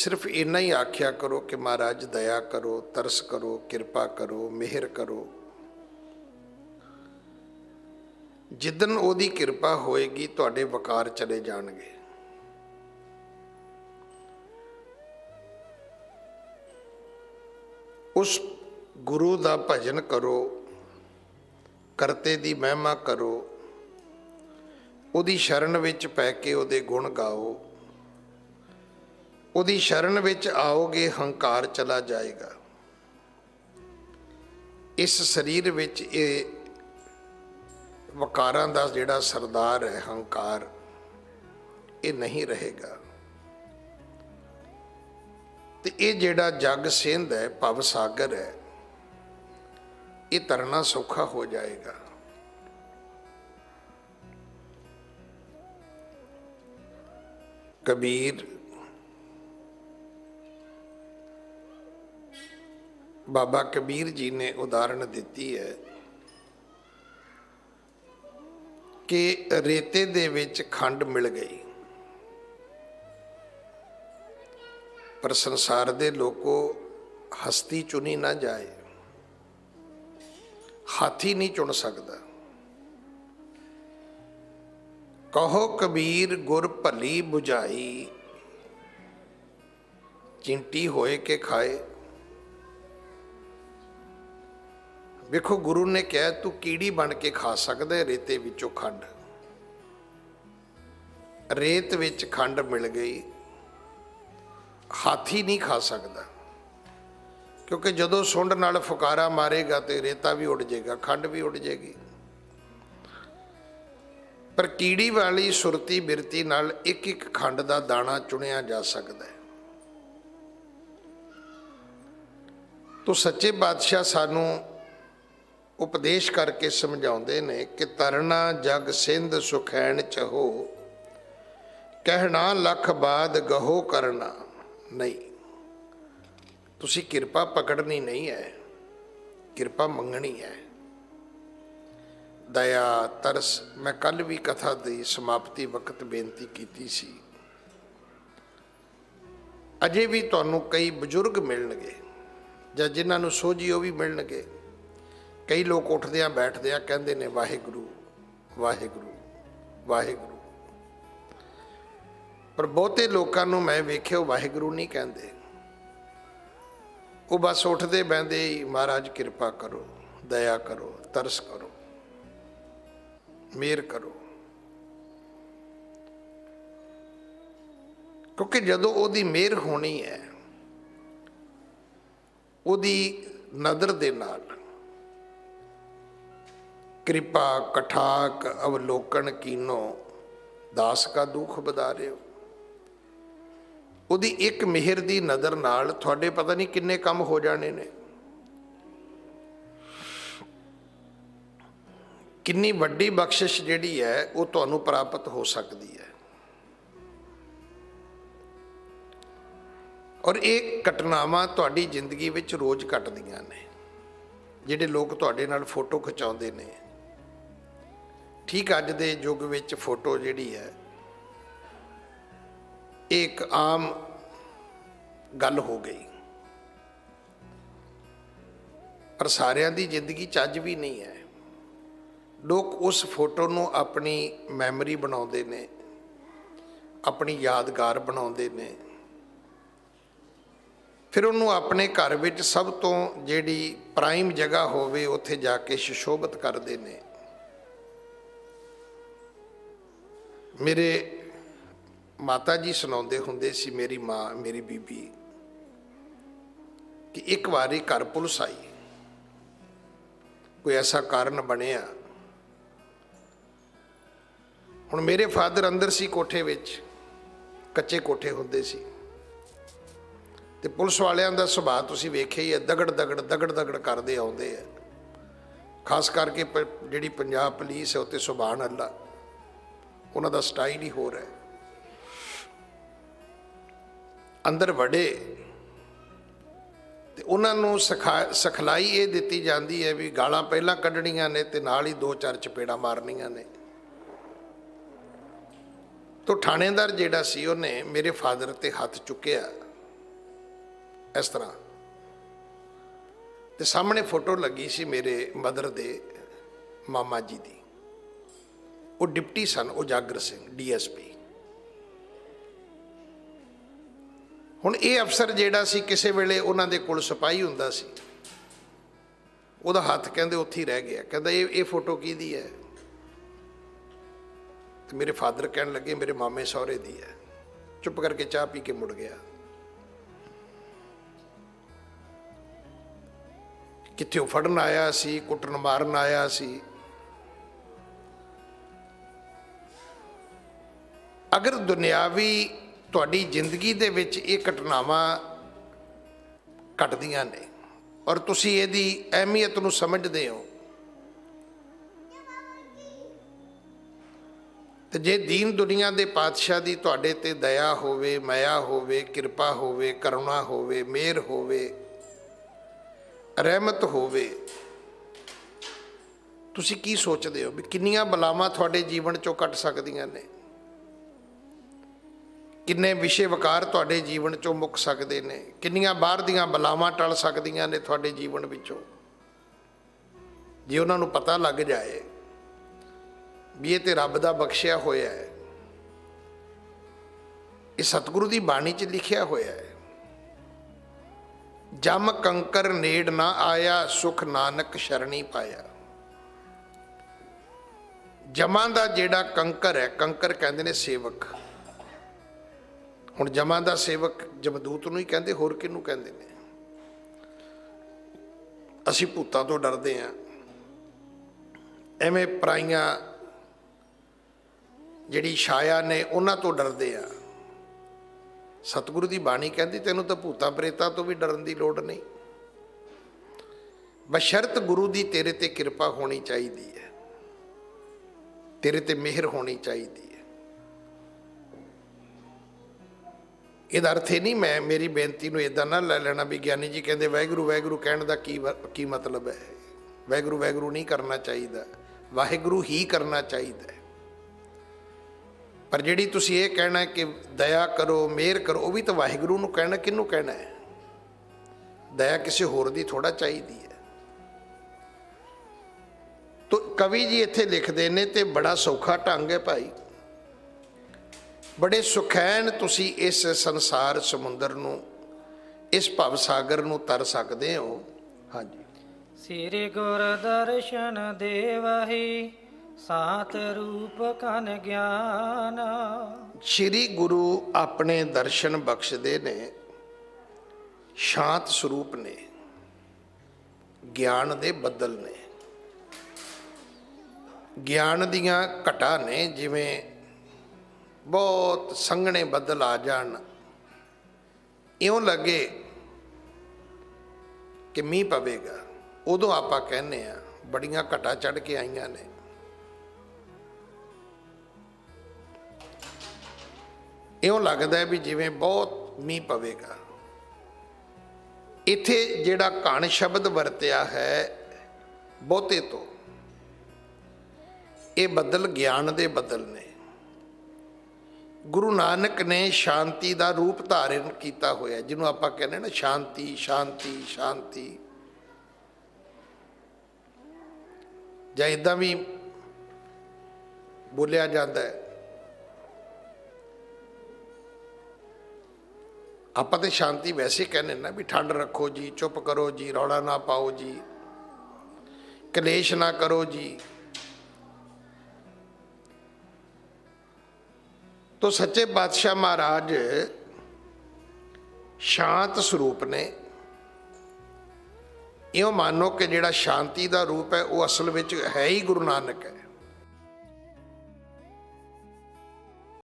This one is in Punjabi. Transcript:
ਸਿਰਫ ਇੰਨਾ ਹੀ ਆਖਿਆ ਕਰੋ ਕਿ ਮਹਾਰਾਜ ਦਇਆ ਕਰੋ, ਤਰਸ ਕਰੋ, ਕਿਰਪਾ ਕਰੋ, ਮਿਹਰ ਕਰੋ। ਜਿੱਦਨ ਉਹਦੀ ਕਿਰਪਾ ਹੋਏਗੀ, ਤੁਹਾਡੇ ਵਕਾਰ ਚਲੇ ਜਾਣਗੇ। ਉਸ ਗੁਰੂ ਦਾ ਭਜਨ ਕਰੋ, ਕਰਤੇ ਦੀ ਮਹਿਮਾ ਕਰੋ, ਉਹਦੀ ਸ਼ਰਨ ਵਿੱਚ ਪੈ ਕੇ ਉਹਦੇ ਗੁਣ ਗਾਓ। ਉਹਦੀ ਸ਼ਰਨ ਵਿੱਚ ਆਓਗੇ, ਹੰਕਾਰ ਚਲਾ ਜਾਏਗਾ। ਇਸ ਸਰੀਰ ਵਿੱਚ ਇਹ ਵਕਾਰਾਂ ਦਾ ਜਿਹੜਾ ਸਰਦਾਰ ਹੈ, ਹੰਕਾਰ, ਇਹ ਨਹੀਂ ਰਹੇਗਾ। ਤੇ ਇਹ ਜਿਹੜਾ ਜਗ ਸਿੰਧ ਹੈ, ਭਵ ਸਾਗਰ ਹੈ, ਇਹ ਤਰਨਾ ਸੌਖਾ ਹੋ ਜਾਏਗਾ। ਕਬੀਰ ਬਾਬਾ ਕਬੀਰ ਜੀ ਨੇ ਉਦਾਹਰਣ ਦਿੱਤੀ ਹੈ ਕਿ ਰੇਤੇ ਦੇ ਵਿੱਚ ਖੰਡ ਮਿਲ ਗਈ। ਪਰ ਸੰਸਾਰ ਦੇ ਲੋਕੋ ਹਸਤੀ ਚੁਣੀ ਨਾ ਜਾਏ। ਹਾਥੀ ਨਹੀਂ ਚੁਣ ਸਕਦਾ। ਕਹੋ ਕਬੀਰ, ਗੁਰ ਭਲੀ 부ਝਾਈ ਚਿੰਟੀ ਹੋਏ ਕੇ ਖਾਏ। ਵੇਖੋ, ਗੁਰੂ ਨੇ ਕਿਹਾ, ਤੂੰ ਕੀੜੀ ਬਣ ਕੇ ਖਾ ਸਕਦਾ ਰੇਤੇ ਵਿੱਚੋਂ ਖੰਡ। ਰੇਤ ਵਿੱਚ ਖੰਡ ਮਿਲ ਗਈ। ਹਾਥੀ ਨਹੀਂ ਖਾ ਸਕਦਾ, ਕਿਉਂਕਿ ਜਦੋਂ ਸੁੰਡ ਨਾਲ ਫੁਕਾਰਾ ਮਾਰੇਗਾ ਤੇ ਰੇਤਾ ਵੀ ਉੱਡ ਜਾਏਗਾ, ਖੰਡ ਵੀ ਉੱਡ ਜਾਏਗੀ। ਪਰ ਕੀੜੀ ਵਾਲੀ ਸੁਰਤੀ ਬਿਰਤੀ ਨਾਲ ਇੱਕ ਇੱਕ ਖੰਡ ਦਾ ਦਾਣਾ ਚੁਣਿਆ ਜਾ ਸਕਦਾ ਹੈ। ਤੋ ਸੱਚੇ ਬਾਦਸ਼ਾਹ ਸਾਨੂੰ ਉਪਦੇਸ਼ ਕਰਕੇ ਸਮਝਾਉਂਦੇ ਨੇ ਕਿ ਤਰਨਾ ਜਗ ਸਿੰਧ ਸੁਖੈਣ ਚਹੋ ਕਹਿਣਾ ਲੱਖ ਬਾਦ ਗਹੋ ਕਰਨਾ ਨਹੀਂ। ਤੁਸੀਂ ਕਿਰਪਾ ਪਕੜਨੀ ਨਹੀਂ ਹੈ, ਕਿਰਪਾ ਮੰਗਣੀ ਹੈ। ਦਇਆ, ਤਰਸ, ਮੈਂ ਕੱਲ ਵੀ ਕਥਾ ਦੀ ਸਮਾਪਤੀ ਵਕਤ ਬੇਨਤੀ ਕੀਤੀ ਸੀ। ਅਜੇ ਵੀ ਤੁਹਾਨੂੰ ਕਈ ਬਜ਼ੁਰਗ ਮਿਲਣਗੇ, ਜਾਂ ਜਿਨ੍ਹਾਂ ਨੂੰ ਸੋਝੀ ਉਹ ਵੀ ਮਿਲਣਗੇ। ਕਈ ਲੋਕ ਉੱਠਦੇ ਆ, ਬੈਠਦੇ ਆ, ਕਹਿੰਦੇ ਨੇ, ਵਾਹਿਗੁਰੂ ਵਾਹਿਗੁਰੂ ਵਾਹਿਗੁਰੂ। ਪਰ ਬਹੁਤੇ ਲੋਕਾਂ ਨੂੰ ਮੈਂ ਵੇਖਿਓ ਵਾਹਿਗੁਰੂ ਨਹੀਂ ਕਹਿੰਦੇ। ਉਹ ਬਸ ਉੱਠਦੇ ਬੈੰਦੇ ਹੀ ਮਹਾਰਾਜ, ਕਿਰਪਾ ਕਰੋ, ਦਇਆ ਕਰੋ, ਤਰਸ ਕਰੋ, ਮਿਹਰ ਕਰੋ। ਕਿਉਂਕਿ ਜਦੋਂ ਉਹਦੀ ਮਿਹਰ ਹੋਣੀ ਹੈ, ਉਹਦੀ ਨਦਰ ਦੇ ਨਾਲ ਕਿਰਪਾ ਕਠਾਕ ਅਵਲੋਕਨ ਕੀਨੋ, ਦਾਸ ਕਾ ਦੁੱਖ ਵਧਾ ਰਹੇ ਹੋ ਉਹਦੀ ਇੱਕ ਮਿਹਰ ਦੀ ਨਜ਼ਰ ਨਾਲ ਤੁਹਾਡੇ ਪਤਾ ਨਹੀਂ ਕਿੰਨੇ ਕੰਮ ਹੋ ਜਾਣੇ ਨੇ। ਕਿੰਨੀ ਵੱਡੀ ਬਖਸ਼ਿਸ਼ ਜਿਹੜੀ ਹੈ, ਉਹ ਤੁਹਾਨੂੰ ਪ੍ਰਾਪਤ ਹੋ ਸਕਦੀ ਹੈ। ਔਰ ਇਹ ਘਟਨਾਵਾਂ ਤੁਹਾਡੀ ਜ਼ਿੰਦਗੀ ਵਿੱਚ ਰੋਜ਼ ਘਟਦੀਆਂ ਨੇ, ਜਿਹੜੇ ਲੋਕ ਤੁਹਾਡੇ ਨਾਲ ਫੋਟੋ ਖਿਚਾਉਂਦੇ ਨੇ। ਠੀਕ ਅੱਜ ਦੇ ਯੁੱਗ ਵਿੱਚ ਫੋਟੋ ਜਿਹੜੀ ਹੈ, ਇਹ ਇੱਕ ਆਮ ਗੱਲ ਹੋ ਗਈ। ਪਰ ਸਾਰਿਆਂ ਦੀ ਜ਼ਿੰਦਗੀ ਚੱਜ ਵੀ ਨਹੀਂ ਹੈ। ਲੋਕ ਉਸ ਫੋਟੋ ਨੂੰ ਆਪਣੀ ਮੈਮਰੀ ਬਣਾਉਂਦੇ ਨੇ, ਆਪਣੀ ਯਾਦਗਾਰ ਬਣਾਉਂਦੇ ਨੇ। ਫਿਰ ਉਹਨੂੰ ਆਪਣੇ ਘਰ ਵਿੱਚ ਸਭ ਤੋਂ ਜਿਹੜੀ ਪ੍ਰਾਈਮ ਜਗ੍ਹਾ ਹੋਵੇ, ਉੱਥੇ ਜਾ ਕੇ ਸ਼ਿਸ਼ੋਭਤ ਕਰਦੇ ਨੇ। ਮੇਰੇ ਮਾਤਾ ਜੀ ਸੁਣਾਉਂਦੇ ਹੁੰਦੇ ਸੀ ਮੇਰੀ ਮਾਂ, ਮੇਰੀ ਬੀਬੀ ਕਿ ਇੱਕ ਵਾਰੀ ਘਰ ਪੁਲਿਸ ਆਈ। ਕੋਈ ਐਸਾ ਕਾਰਨ ਬਣਿਆ? ਹੁਣ ਮੇਰੇ ਫਾਦਰ ਅੰਦਰ ਸੀ ਕੋਠੇ ਵਿੱਚ, ਕੱਚੇ ਕੋਠੇ ਹੁੰਦੇ ਸੀ। ਤੇ ਪੁਲਿਸ ਵਾਲਿਆਂ ਦਾ ਸੁਭਾਅ ਤੁਸੀਂ ਵੇਖਿਆ ਹੀ ਹੈ, ਦਗੜ ਦਗੜ ਦਗੜ ਦਗੜ ਕਰਦੇ ਆਉਂਦੇ ਆ। ਖਾਸ ਕਰਕੇ ਪ- ਜਿਹੜੀ ਪੰਜਾਬ ਪੁਲਿਸ ਹੈ ਉੱਤੇ ਸੁਭਾਨ ਅੱਲਾ ਉਹਨਾਂ ਦਾ ਸਟਾਈਲ ਹੀ ਹੋਰ ਹੈ ਅੰਦਰ ਵੜੇ ਤੇ ਉਹਨਾਂ ਨੂੰ ਸਿਖਾ- ਸਿਖਲਾਈ ਇਹ ਦਿੱਤੀ ਜਾਂਦੀ ਹੈ ਵੀ ਗਾਲਾਂ ਪਹਿਲਾਂ ਕੱਢਣੀਆਂ ਨੇ ਤੇ ਨਾਲ ਹੀ ਦੋ ਚਾਰ ਚਪੇੜਾਂ ਮਾਰਨੀਆਂ ਨੇ। ਤੋ ਥਾਣੇਦਾਰ ਜਿਹੜਾ ਸੀ ਉਹਨੇ ਮੇਰੇ ਫਾਦਰ ਤੇ ਹੱਥ ਚੁੱਕਿਆ ਇਸ ਤਰ੍ਹਾਂ। ਤੇ ਸਾਹਮਣੇ ਫੋਟੋ ਲੱਗੀ ਸੀ ਮੇਰੇ ਮਦਰ ਦੇ ਮਾਮਾ ਜੀ ਦੀ। ਉਹ ਡਿਪਟੀ ਸਨ ਉਜਾਗਰ ਸਿੰਘ, ਡੀਐਸਪੀ। ਹੁਣ ਇਹ ਅਫਸਰ ਜਿਹੜਾ ਸੀ, ਕਿਸੇ ਵੇਲੇ ਉਹਨਾਂ ਦੇ ਕੋਲ ਸਿਪਾਹੀ ਹੁੰਦਾ ਸੀ। ਉਹਦਾ ਹੱਥ ਕਹਿੰਦੇ ਉੱਥੇ ਹੀ ਰਹਿ ਗਿਆ। ਕਹਿੰਦਾ, ਇਹ ਇਹ ਫੋਟੋ ਕਿਹਦੀ ਹੈ? ਤੇ ਮੇਰੇ ਫਾਦਰ ਕਹਿਣ ਲੱਗੇ, ਮੇਰੇ ਮਾਮੇ ਸਹੁਰੇ ਦੀ ਹੈ। ਚੁੱਪ ਕਰਕੇ ਚਾਹ ਪੀ ਕੇ ਮੁੜ ਗਿਆ। ਕਿੱਥੇ ਉਹ ਫੜਨ ਆਇਆ ਸੀ, ਕੁੱਟਣ ਮਾਰਨ ਆਇਆ ਸੀ। ਅਗਰ ਦੁਨਿਆਵੀ ਤੁਹਾਡੀ ਜ਼ਿੰਦਗੀ ਦੇ ਵਿੱਚ ਇਹ ਘਟਨਾਵਾਂ ਘਟਦੀਆਂ ਨੇ ਔਰ ਤੁਸੀਂ ਇਹਦੀ ਅਹਿਮੀਅਤ ਨੂੰ ਸਮਝਦੇ ਹੋ, ਤੇ ਜੇ ਦੀਨ ਦੁਨੀਆ ਦੇ ਪਾਤਸ਼ਾਹ ਦੀ ਤੁਹਾਡੇ ਤੇ ਦਇਆ ਹੋਵੇ, ਮਾਇਆ ਹੋਵੇ, ਕਿਰਪਾ ਹੋਵੇ, ਕਰੁਣਾ ਹੋਵੇ, ਮਿਹਰ ਹੋਵੇ, ਰਹਿਮਤ ਹੋਵੇ, ਤੁਸੀਂ ਕੀ ਸੋਚਦੇ ਹੋ ਵੀ ਕਿੰਨੀਆਂ ਬਲਾਵਾਂ ਤੁਹਾਡੇ ਜੀਵਨ ਚੋਂ ਕੱਟ ਸਕਦੀਆਂ ਨੇ? ਕਿੰਨੇ ਵਿਸ਼ੇ ਵਿਕਾਰ ਤੁਹਾਡੇ ਜੀਵਨ ਚੋਂ ਮੁੱਕ ਸਕਦੇ ਨੇ? ਕਿੰਨੀਆਂ ਬਾਹਰ ਦੀਆਂ ਬਲਾਵਾਂ ਟਲ ਸਕਦੀਆਂ ਨੇ ਤੁਹਾਡੇ ਜੀਵਨ ਵਿੱਚੋਂ? ਜੇ ਉਹਨਾਂ ਨੂੰ ਪਤਾ ਲੱਗ ਜਾਏ ਵੀ ਇਹ ਤੇ ਰੱਬ ਦਾ ਬਖਸ਼ਿਆ ਹੋਇਆ ਹੈ, ਇਹ ਸਤਿਗੁਰੂ ਦੀ ਬਾਣੀ 'ਚ ਲਿਖਿਆ ਹੋਇਆ ਹੈ, ਜਮ ਕੰਕਰ ਨੇੜ ਨਾ ਆਇਆ, ਸੁਖ ਨਾਨਕ ਸ਼ਰਣੀ ਪਾਇਆ। ਜਮਾਂ ਦਾ ਜਿਹੜਾ ਕੰਕਰ ਹੈ, ਕੰਕਰ ਕਹਿੰਦੇ ਨੇ ਸੇਵਕ। ਹੁਣ ਜਮਾਂ ਦਾ ਸੇਵਕ ਜਮਦੂਤ ਨੂੰ ਹੀ ਕਹਿੰਦੇ, ਹੋਰ ਕਿਹਨੂੰ ਕਹਿੰਦੇ ਨੇ? ਅਸੀਂ ਭੂਤਾਂ ਤੋਂ ਡਰਦੇ ਹਾਂ। ਐਵੇਂ ਪਰਾਈਆਂ ਜਿਹੜੀ ਛਾਇਆ ਨੇ, ਉਹਨਾਂ ਤੋਂ ਡਰਦੇ ਆ ਸਤਿਗੁਰੂ ਦੀ ਬਾਣੀ ਕਹਿੰਦੀ, ਤੈਨੂੰ ਤਾਂ ਭੂਤਾਂ ਪ੍ਰੇਤਾਂ ਤੋਂ ਵੀ ਡਰਨ ਦੀ ਲੋੜ ਨਹੀਂ। ਬਸ਼ਰਤ ਗੁਰੂ ਦੀ ਤੇਰੇ ਤੇ ਕਿਰਪਾ ਹੋਣੀ ਚਾਹੀਦੀ ਹੈ। ਤੇਰੇ ਤੇ ਮਿਹਰ ਹੋਣੀ ਚਾਹੀਦੀ ਇਹਦਾ ਅਰਥ ਇਹ ਨਹੀਂ, ਮੈਂ ਮੇਰੀ ਬੇਨਤੀ ਨੂੰ ਇਦਾਂ ਨਾ ਲੈ ਲੈਣਾ ਵੀ ਗਿਆਨੀ ਜੀ ਕਹਿੰਦੇ ਵਾਹਿਗੁਰੂ ਵਾਹਿਗੁਰੂ ਕਹਿਣ ਦਾ ਕੀ ਵ- ਕੀ ਮਤਲਬ ਹੈ? ਵਾਹਿਗੁਰੂ ਵਾਹਿਗੁਰੂ ਨਹੀਂ ਕਰਨਾ ਚਾਹੀਦਾ। ਵਾਹਿਗੁਰੂ ਹੀ ਕਰਨਾ ਚਾਹੀਦਾ ਪਰ ਜਿਹੜੀ ਤੁਸੀਂ ਇਹ ਕਹਿਣਾ ਕਿ ਦਇਆ ਕਰੋ, ਮਿਹਰ ਕਰੋ, ਉਹ ਵੀ ਤਾਂ ਵਾਹਿਗੁਰੂ ਨੂੰ ਕਹਿਣਾ, ਕਿਹਨੂੰ ਕਹਿਣਾ ਹੈ? ਦਇਆ ਕਿਸੇ ਹੋਰ ਦੀ ਥੋੜਾ ਚਾਹੀਦੀ ਹੈ। ਤੋ ਕਵੀ ਜੀ ਇੱਥੇ ਲਿਖਦੇ ਨੇ ਤੇ ਬੜਾ ਸੌਖਾ ਢੰਗ ਹੈ ਭਾਈ। ਬੜੇ ਸੁਖੈਨ ਤੁਸੀਂ ਇਸ ਸੰਸਾਰ ਸਮੁੰਦਰ ਨੂੰ ਇਸ ਭਵ ਸਾਗਰ ਨੂੰ ਤਰ ਸਕਦੇ ਹੋ। ਹਾਂਜੀ। ਸ੍ਰੀ ਗੁਰ ਦਰਸ਼ਨ ਦੇਵਹੀ ਸਾਤ ਰੂਪ ਕਨ ਗਿਆਨ। ਸ਼੍ਰੀ ਗੁਰੂ ਆਪਣੇ ਦਰਸ਼ਨ ਬਖਸ਼ਦੇ ਨੇ ਸ਼ਾਂਤ ਸਰੂਪ ਨੇ ਗਿਆਨ ਦੇ ਬੱਦਲ ਨੇ। ਗਿਆਨ ਦੀਆਂ ਘਟਾ ਨੇ ਜਿਵੇਂ ਬਹੁਤ ਸੰਘਣੇ ਬੱਦਲ ਆ ਜਾਣ। ਇਉਂ ਲੱਗੇ ਕਿ ਮੀਂਹ ਪਵੇਗਾ। ਉਦੋਂ ਆਪਾਂ ਕਹਿੰਨੇ ਆ ਬੜੀਆਂ ਘਟਾ ਚੜ ਕੇ ਆਈਆਂ ਨੇ। ਇਉਂ ਲੱਗਦਾ ਵੀ ਜਿਵੇਂ ਬਹੁਤ ਮੀਂਹ ਪਵੇਗਾ। ਇੱਥੇ ਜਿਹੜਾ ਕਣ ਸ਼ਬਦ ਵਰਤਿਆ ਹੈ, ਬਹੁਤੇ ਤੋਂ, ਇਹ ਬੱਦਲ ਗਿਆਨ ਦੇ ਬੱਦਲ ਨੇ। ਗੁਰੂ ਨਾਨਕ ਨੇ ਸ਼ਾਂਤੀ ਦਾ ਰੂਪ ਧਾਰਨ ਕੀਤਾ ਹੋਇਆ, ਜਿਹਨੂੰ ਆਪਾਂ ਕਹਿੰਦੇ ਨਾ ਸ਼ਾਂਤੀ ਸ਼ਾਂਤੀ ਸ਼ਾਂਤੀ। ਜਾਂ ਇਦਾਂ ਵੀ ਬੋਲਿਆ ਜਾਂਦਾ ਹੈ, ਆਪਾਂ ਤੇ ਸ਼ਾਂਤੀ ਵੈਸੇ ਕਹਿੰਦੇ ਨਾ ਵੀ ਠੰਡ ਰੱਖੋ ਜੀ, ਚੁੱਪ ਕਰੋ ਜੀ, ਰੌਲਾ ਨਾ ਪਾਓ ਜੀ, ਕਲੇਸ਼ ਨਾ ਕਰੋ ਜੀ। ਤੋ ਸੱਚੇ ਪਾਤਸ਼ਾਹ ਮਹਾਰਾਜ ਸ਼ਾਂਤ ਸਰੂਪ ਨੇ। ਇਉਂ ਮੰਨੋ ਕਿ ਜਿਹੜਾ ਸ਼ਾਂਤੀ ਦਾ ਰੂਪ ਹੈ, ਉਹ ਅਸਲ ਵਿੱਚ ਹੈ ਹੀ ਗੁਰੂ ਨਾਨਕ ਹੈ।